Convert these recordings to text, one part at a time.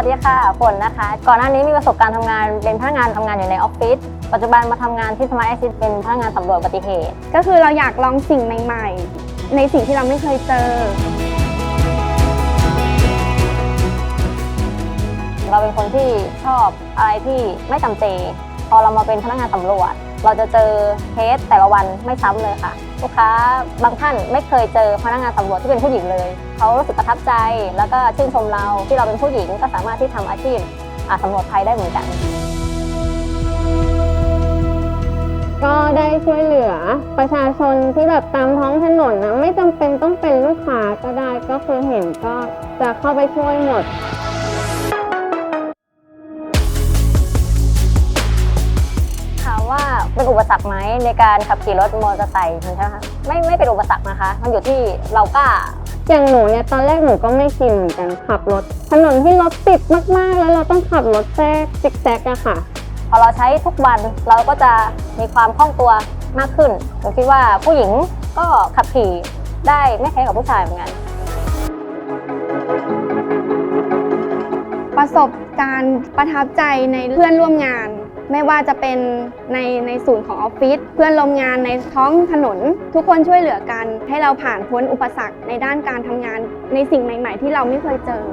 ัสดีค่ะฝนนะคะ ก่อนหน้านี้มีประสบการณ์ทำงานเป็นพนักงานทำงานอยู่ในออฟฟิศปัจจุบันมาทำงานที่สมาร์ทแอซิสเป็นพนักงานสำรวจอุบัติเหตุ ก็คือเราอยากลองสิ่งใหม่ ๆ ในสิ่งที่เราไม่เคยเจอ เราเป็นคนที่ชอบอะไรที่ไม่จำเจ พอเรามาเป็นพนักงานสำรวจ เราจะเจอเคสแต่ละวันไม่ซ้ำเลยค่ะ ลูกค้าบางท่านไม่เคยเจอพนักงานสำรวจที่เป็นผู้หญิงเลย เขารู้สึกประทับใจ แล้วก็ชื่นชมเราที่เราเป็นผู้หญิงก็สามารถที่ทำอาชีพสำรวจภัยได้เหมือนกัน ก็ได้ช่วยเหลือประชาชนที่แบบตามท้องถนนนะไม่จำเป็นต้องเป็นลูกค้าก็ได้ก็คือเห็นก็จะเข้าไปช่วยหมด เป็นอุปสรรคไหมในการขับขี่รถมอเตอร์ไซค์ใช่ไหมคะไม่ไม่เป็นอุปสรรคนะคะ มันอยู่ที่เรากล้าอย่างหนูเนี่ยตอนแรกหนูก็ไม่ชินเหมือนกันขับรถ ถนนที่รถติดมากๆ แล้วเราต้องขับรถแทรกซิกแซกอะค่ะ พอเราใช้ทุกวันเราก็จะมีความคล่องตัวมากขึ้นผมคิดว่าผู้หญิงก็ขับขี่ได้ไม่แพ้กับผู้ชายเหมือนกันประสบการณ์ประทับใจในเพื่อนร่วมงาน ไม่ว่าจะเป็นในในศูนย์ของออฟฟิศเพื่อนร่วมงานในท้องถนน ทุกคนช่วยเหลือกัน ให้เราผ่านพ้นอุปสรรคในด้านการทำงาน ในสิ่งใหม่ ๆ ที่เราไม่เคยเจอ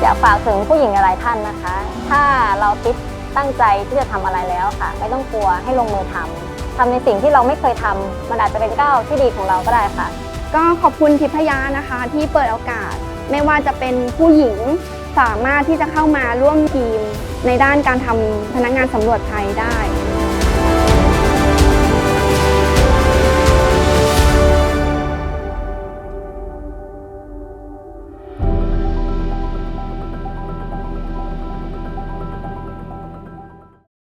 อยากฝากถึงผู้หญิงหลายๆท่านนะคะ ถ้าเราคิดตั้งใจที่จะทำอะไรแล้วค่ะ ไม่ต้องกลัวให้ลงมือทำทำในสิ่งที่เราไม่เคยทำมันอาจจะเป็นก้าวที่ดีของเราก็ได้ค่ะ ก็ขอบคุณทิพยานะคะที่เปิดโอกาส ไม่ว่าจะเป็นผู้หญิงสามารถที่จะเข้ามาร่วมทีมในด้านการทำพนักงานสำรวจภัยได้